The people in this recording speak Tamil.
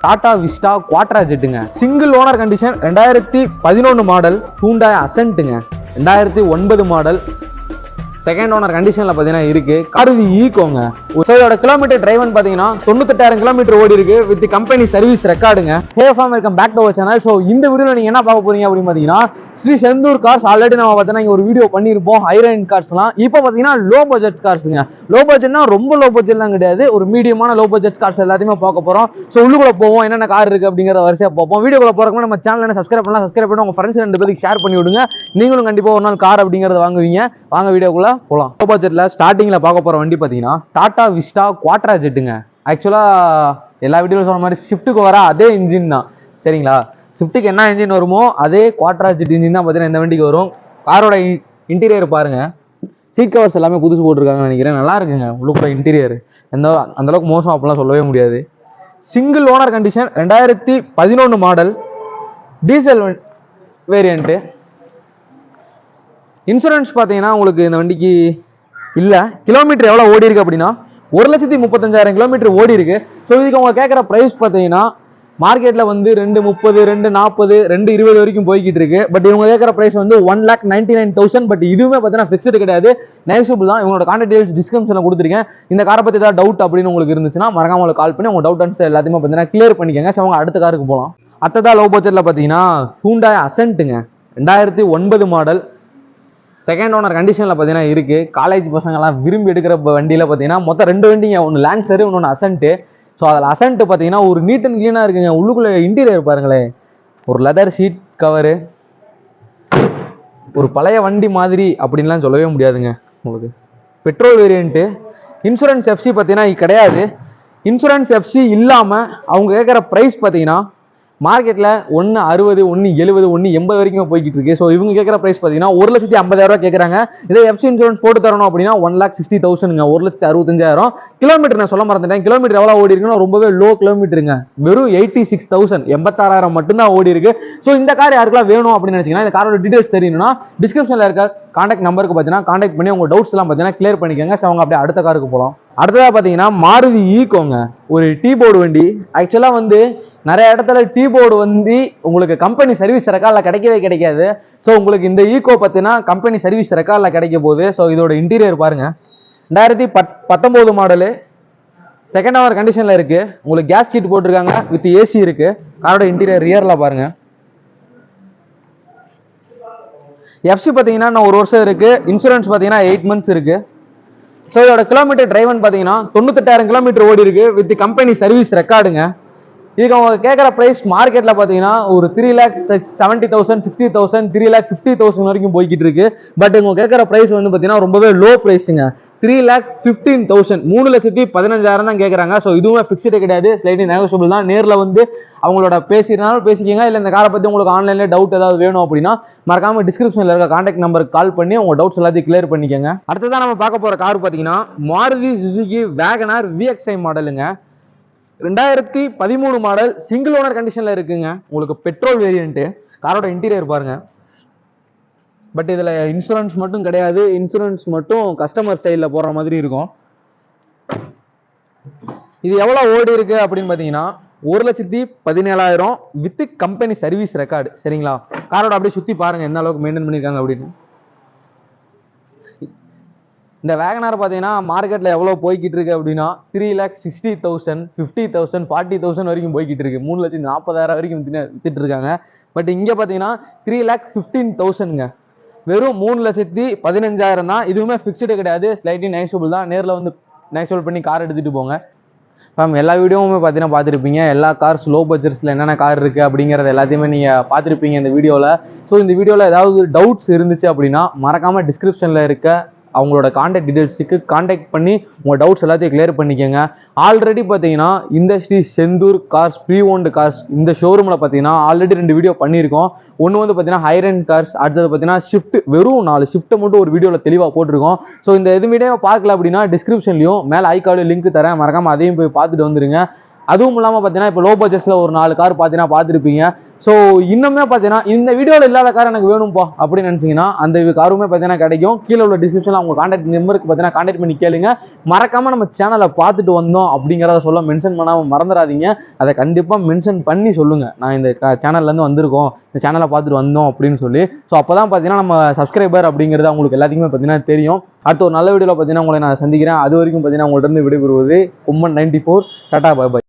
டாடா விஸ்டா குவாட்ரா ஜெட்டுங்க சிங்கிள் ஓனர் கண்டிஷன் ரெண்டாயிரத்தி பதினொன்று மாடல் ஹூண்டாய் அசன்ட்டுங்க ரெண்டாயிரத்தி ஒன்பது மாடல் செகண்ட் ஓனர் கண்டிஷனில் பார்த்தீங்கன்னா இருக்கு. காருதி ஈக்கோங்க ஸோ இதோட கிலோமீட்டர் டிரைவன் பார்த்தீங்கன்னா தொண்ணூத்தெட்டாயிரம் கிலோமீட்டர் ஓடி இருக்கு. With company service ரெக்கார்டுங்க hey fam welcome back to our channel so இந்த வீடியோவில் நீங்கள் என்ன பார்க்க போறீங்க அப்படின்னு பார்த்தீங்கன்னா ஸ்ரீ செந்தூர் கார்ஸ் ஆல்ரெடி நம்ம பார்த்தீங்கன்னா இங்க ஒரு வீடியோ பண்ணியிருப்போம். ஹைரேண்ட் கார்ஸ்லாம் இப்போ பார்த்தீங்கன்னா லோ பட்ஜெட் கார்ஸுங்க லோ பட்ஜெட்னா ரொம்ப லோ பட்ஜெட்லாம் கிடையாது. ஒரு மீடியமான லோ பட்ஜெட் கார்ஸ் எல்லாத்தையுமே பார்க்க போகிறோம் ஸோ உள்ளுக்குள்ள போவோம். என்னென்ன கார் இருக்குது அப்படிங்கிற வரிசையாக பார்ப்போம். வீடியோக்குள்ள போகிறப்ப நம்ம சேனல் சப்ஸ்கிரைப் பண்ணலாம் சப்ஸ்கிரைப் பண்ணி உங்கள் ஃப்ரெண்ட்ஸ் ரெண்டு பேருக்கு ஷேர் பண்ணி விடுங்க. நீங்களும் கண்டிப்பாக ஒரு நாள் கார் அப்படிங்கிறத வாங்குவீங்க. வாங்க வீடியோக்குள்ளே போகலாம் லோ பட்ஜெட்டில் ஸ்டார்டிங்கில் பார்க்க போகிற வண்டி பார்த்தீங்கன்னா டாட்டா விஸ்டா குவாட்ரா ஜெட்டுங்க ஆக்சுவலாக எல்லா வீடியோவில் சொன்ன மாதிரி ஷிஃப்ட்டுக்கு வர அதே இன்ஜின் தான். சரிங்களா? ஷிஃப்ட்டுக்கு என்ன இன்ஜின் வருமோ அதே குவாட்ரா ஜெட் இன்ஜின் தான் பார்த்தீங்கன்னா இந்த வண்டிக்கு வரும். காரோட இன்டீரியர் பாருங்கள் சீட் கவர்ஸ் எல்லாமே புதுசு போட்டிருக்காங்கன்னு நினைக்கிறேன். நல்லா இருக்குங்க. உள்ளுக்குள்ள இன்டீரியர் எந்த அந்தளவுக்கு மோசம் அப்படிலாம் சொல்லவே முடியாது. சிங்கிள் ஓனர் கண்டிஷன் ரெண்டாயிரத்தி பதினொன்று மாடல் டீசல் வேரியண்ட்டு இன்சூரன்ஸ் பார்த்தீங்கன்னா உங்களுக்கு இந்த வண்டிக்கு இல்லை. கிலோமீட்டர் எவ்வளோ ஓடி இருக்கு அப்படின்னா ஒரு லட்சத்தி முப்பத்தஞ்சாயிரம் கிலோமீட்டர் ஓடி இருக்கு ஸோ இதுக்கு அவங்க கேட்குற ப்ரைஸ் பார்த்தீங்கன்னா மார்க்கெட்டில் வந்து ரெண்டு முப்பது ரெண்டு நாற்பது ரெண்டு இருபது வரைக்கும் போய்கிட்டு இருக்கு. பட் இவங்க கேட்குற ப்ரைஸ் வந்து one lakh ninety nine thousand but இதுவுமே பார்த்தீங்கன்னா ஃபிக்ஸ்டு கிடையாது. நெகசிபிள் தான். இவங்களோட கான்டாக்ட் டீடைல்ஸ் டிஸ்கிரிப்ஷனில் கொடுத்துருக்கேன். இந்த காரை பற்றி ஏதாவது டவுட் அப்படின்னு உங்களுக்கு இருந்துச்சுன்னா மறக்காம உங்களுக்கு கால் பண்ணி உங்க டவுட் ஆன்சர் எல்லாத்தையுமே பார்த்தீங்கன்னா கிளியர் பண்ணிக்கோங்க. ஸோ அவங்க அடுத்த காருக்கு போகலாம் அத்ததா லவ் பட்ஜெட்டில் பார்த்தீங்கன்னா ஹூண்டாய் அசன்ட்டுங்க ரெண்டாயிரத்தி ஒன்பது மாடல் செகண்ட் ஓனர் கண்டிஷனில் பார்த்தீங்கன்னா இருக்குது காலேஜ் பசங்கள்லாம் விரும்பி எடுக்கிற வண்டியில் பார்த்தீங்கன்னா மொத்தம் ரெண்டு வண்டிங்க. ஒன்று லான்சரு இன்னொன்று அசன்ட்டு ஸோ அதில் அசன்ட்டு பார்த்தீங்கன்னா ஒரு நீட் அண்ட் க்ளீனாக இருக்குங்க. உள்ளுக்குள்ளே இன்டீரியர் பாருங்களேன் ஒரு லெதர் ஷீட் கவரு ஒரு பழைய வண்டி மாதிரி அப்படின்லாம் சொல்லவே முடியாதுங்க உங்களுக்கு. பெட்ரோல் வேரியண்ட்டு இன்சூரன்ஸ் எஃப்சி பார்த்தீங்கன்னா கிடையாது. இன்சூரன்ஸ் எஃப்சி இல்லாமல் அவங்க கேட்குற ப்ரைஸ் பார்த்தீங்கன்னா மார்க்கெட்டில் ஒன்று அறுபது ஒன்று எழுபது ஒன்று எண்பது வரைக்கும் போய்கிட்டு இருக்கு. ஸோ இவங்க கேட்குற ப்ரைஸ் பார்த்தீங்கன்னா ஒரு லட்சத்தி ஐம்பதாயிரம் கேட்குறாங்க. இதே எஃப்சி இன்சூரன்ஸ் போட்டு தரணும் அப்படின்னா ஒன் லேக் சிக்ஸ்டி தௌசண்ட்ங்க ஒரு லட்சத்தி அறுபத்தஞ்சாயிரம். கிலோமீட்டர் நான் சொல்ல மறந்துட்டேன். கிலோமீட்டர் எவ்வளோ ஓடி இருக்குன்னா ரொம்பவே லோ கிலோமீட்டருங்க வெறும் எயிட்டி சிக்ஸ் தௌசண்ட் எண்பத்தாறாயிரம் மட்டும்தான் ஓடி இருக்கு. ஸோ இந்த கார் யாருக்கெல்லாம் வேணும் அப்படின்னு நினச்சிங்கன்னா இந்த காரோட டீடைல்ஸ் தெரியணும்னா டிஸ்கிரிப்ஷனில் இருக்க காண்டாக்ட் நம்பருக்கு பார்த்தீங்கன்னா காண்டாக்ட் பண்ணி உங்கள் டவுட்ஸ்லாம் பார்த்தீங்கன்னா கிளியர் பண்ணிக்கோங்க. ஸோ அவங்க அப்படியே அடுத்த காருக்கு போகலாம். அடுத்ததாக பார்த்தீங்கன்னா மாருதி ஈக்கோங்க ஒரு டீ போர்டு வண்டி ஆக்சுவலாக வந்து நிறைய இடத்துல டீ போர்டு வந்து உங்களுக்கு கம்பெனி சர்வீஸ் ரெக்கார்டில் கிடைக்கவே கிடைக்காது. ஸோ உங்களுக்கு இந்த ஈகோ பற்றினா கம்பெனி சர்வீஸ் ரெக்கார்டில் கிடைக்க போகுது. ஸோ இதோட இன்டீரியர் பாருங்கள் ரெண்டாயிரத்தி பத் பத்தொம்போது மாடலு செகண்ட் ஹவர் கண்டிஷனில் இருக்குது உங்களுக்கு கேஸ் கிட் போட்டிருக்காங்க. வித் ஏசி இருக்குது காரோட இன்டீரியர் ரியரில் பாருங்கள் எஃப்சி பார்த்தீங்கன்னா நான் ஒரு வருஷம் இருக்குது இன்சூரன்ஸ் பார்த்தீங்கன்னா எயிட் மந்த்ஸ் இருக்குது ஸோ இதோட கிலோமீட்டர் டிரைவன் பார்த்தீங்கன்னா தொண்ணூத்தெட்டாயிரம் கிலோமீட்டர் ஓடி இருக்குது வித் கம்பெனி சர்வீஸ் ரெக்கார்டுங்க இதுக்கு அவங்க கேட்குற ப்ரைஸ் மார்க்கெட்டில் பார்த்தீங்கன்னா ஒரு three lakh seventy thousand sixty thousand three lakh fifty thousand வரைக்கும் போய்கிட்டு இருக்கு. பட் இவங்க கேட்குற ப்ரைஸ் வந்து பார்த்தீங்கன்னா ரொம்பவே லோ ப்ரைஸுங்க த்ரீ லேக் ஃபிஃப்டீன் தௌசண்ட் மூணு லட்சத்தி பதினஞ்சாயிரம் தான் கேட்குறாங்க ஸோ இதுவுமே ஃபிக்ஸ்டு கிடையாது. ஸ்லைட்லி நெகோசியபிள் தான். நேரில் வந்து அவங்களோட பேசினாலும் பேசிக்கோங்க. இல்லை இந்த காரை பற்றி உங்களுக்கு ஆன்லைனில் டவுட் ஏதாவது வேணும் அப்படின்னா மறக்காம டிஸ்கிரிப்ஷனில் இருக்க காண்டாக்ட் நம்பருக்கு கால் பண்ணி உங்கள் டவுட்ஸ் எல்லாத்தையும் கிளியர் பண்ணிக்கங்க. அடுத்ததான் நம்ம பார்க்க போகிற கார் பார்த்தீங்கன்னா மாருதி சுசுகி வேகனார் விஎக்ஸ்ஐ மாடலுங்க ரெண்டாயிரத்தி பதிமூணு மாடல் சிங்கிள் ஓனர் கண்டிஷனில் இருக்குங்க. உங்களுக்கு பெட்ரோல் வேரியண்ட்டு காரோட இன்டீரியர் பாருங்க. பட் இதில் இன்சூரன்ஸ் மட்டும் கிடையாது. இன்சூரன்ஸ் மட்டும் கஸ்டமர் சைடில் போடுற மாதிரி இருக்கும். இது எவ்வளோ ஓடி இருக்கு அப்படின்னு பார்த்தீங்கன்னா ஒரு லட்சத்தி பதினேழாயிரம் வித் கம்பெனி சர்வீஸ் ரெக்கார்டு சரிங்களா? காரோட அப்படியே சுற்றி பாருங்க எந்த அளவுக்கு மெயின்டைன் பண்ணியிருக்காங்க அப்படின்னு. இந்த வேகனார் பார்த்தீங்கன்னா மார்க்கெட்டில் எவ்வளோ போய்கிட்டு இருக்கு அப்படின்னா three lakh sixty thousand fifty thousand forty thousand வரைக்கும் போய்கிட்டு இருக்கு. மூணு லட்சத்தி நாற்பதாயிரம் வரைக்கும் வித்துட்டு இருக்காங்க. பட் இங்கே பார்த்தீங்கன்னா த்ரீ லேக் ஃபிஃப்டீன் தௌசண்ட்ங்க வெறும் மூணு லட்சத்தி பதினஞ்சாயிரம் தான். இதுவுமே ஃபிக்ஸ்டு கிடையாது. ஸ்லைட்லி நெகஷியபிள் தான். நேரில் வந்து நெகஷியபிள் பண்ணி கார் எடுத்துகிட்டு போங்க. மேம் எல்லா வீடியோவுமே பார்த்தீங்கன்னா பார்த்துருப்பீங்க எல்லா கார்ஸ் லோ பட்ஜெட்ஸில் என்னென்ன கார் இருக்குது அப்படிங்கிறத எல்லாத்தையுமே நீங்கள் பார்த்துருப்பீங்க இந்த வீடியோவில் ஸோ இந்த வீடியோவில் ஏதாவது டவுட்ஸ் இருந்துச்சு அப்படின்னா மறக்காமல் டிஸ்கிரிப்ஷனில் இருக்க அவங்களோட காண்டாக்ட் டீடைல்ஸுக்கு காண்டாக்ட் பண்ணி உங்கள் டவுட்ஸ் எல்லாத்தையும் கிளியர் பண்ணிக்கோங்க. ஆல்ரெடி பார்த்தீங்கன்னா இந்த Sri Senthur cars pre owned cars இந்த ஷோரூமில் பார்த்தீங்கன்னா ஆல்ரெடி ரெண்டு வீடியோ பண்ணியிருக்கோம். ஒன்று வந்து பார்த்தீங்கன்னா ஹைரன் கார்ஸ் அடுத்தது பார்த்தீங்கன்னா ஷிஃப்ட் வெறும் நாலு ஷிஃப்ட்டை மட்டும் ஒரு வீடியோவில் தெளிவாக போட்டிருக்கோம். ஸோ இந்த இது வீடியோ பார்க்கல அப்படின்னா டிஸ்கிரிப்ஷன்லையும் மேலே ஐ கார்டு லிங்க் தரேன். மறக்காமல் அதையும் போய் பார்த்துட்டு வந்துருங்க. அதுவும் இல்லாமல் பார்த்தீங்கன்னா இப்போ லோ பட்ஜெட்ஸில் ஒரு நாலு கார் பார்த்தீங்கன்னா பார்த்துருப்பீங்க ஸோ இன்னுமே பார்த்தீங்கன்னா இந்த வீடியோவில் இல்லாத கார் எனக்கு வேணும்ப்பா அப்படின்னு நினச்சிங்கன்னா அந்த காருமே பார்த்தீங்கன்னா கிடைக்கும். கீழே உள்ள டிஸ்கிரிப்ஷனில் அவங்க காண்டாக்ட் நம்பருக்கு பார்த்தீங்கன்னா காண்டாக்ட் பண்ணி கேளுங்க. மறக்காமல் நம்ம சேனலை பார்த்துட்டு வந்தோம் அப்படிங்கிறத சொல்ல மென்ஷன் பண்ணாமல் மறந்துடாதீங்க. அதை கண்டிப்பாக மென்ஷன் பண்ணி சொல்லுங்கள் நான் இந்த சேனல்லேருந்து வந்திருக்கோம். இந்த சேனலை பார்த்துட்டு வந்தோம் அப்படின்னு சொல்லி. ஸோ அப்போ தான் பார்த்தீங்கன்னா நம்ம சப்ஸ்கிரைபர் அப்படிங்கிறது அவங்களுக்கு எல்லாத்துக்குமே பார்த்தீங்கன்னா தெரியும். அடுத்த ஒரு நல்ல வீடியோவில் பார்த்தீங்கன்னா உங்களை நான் சந்திக்கிறேன். அது வரைக்கும் பார்த்தீங்கன்னா உங்கள்கிட்ட இருந்து விடைபெறுவது கும்மன் ninety four. Tata bye bye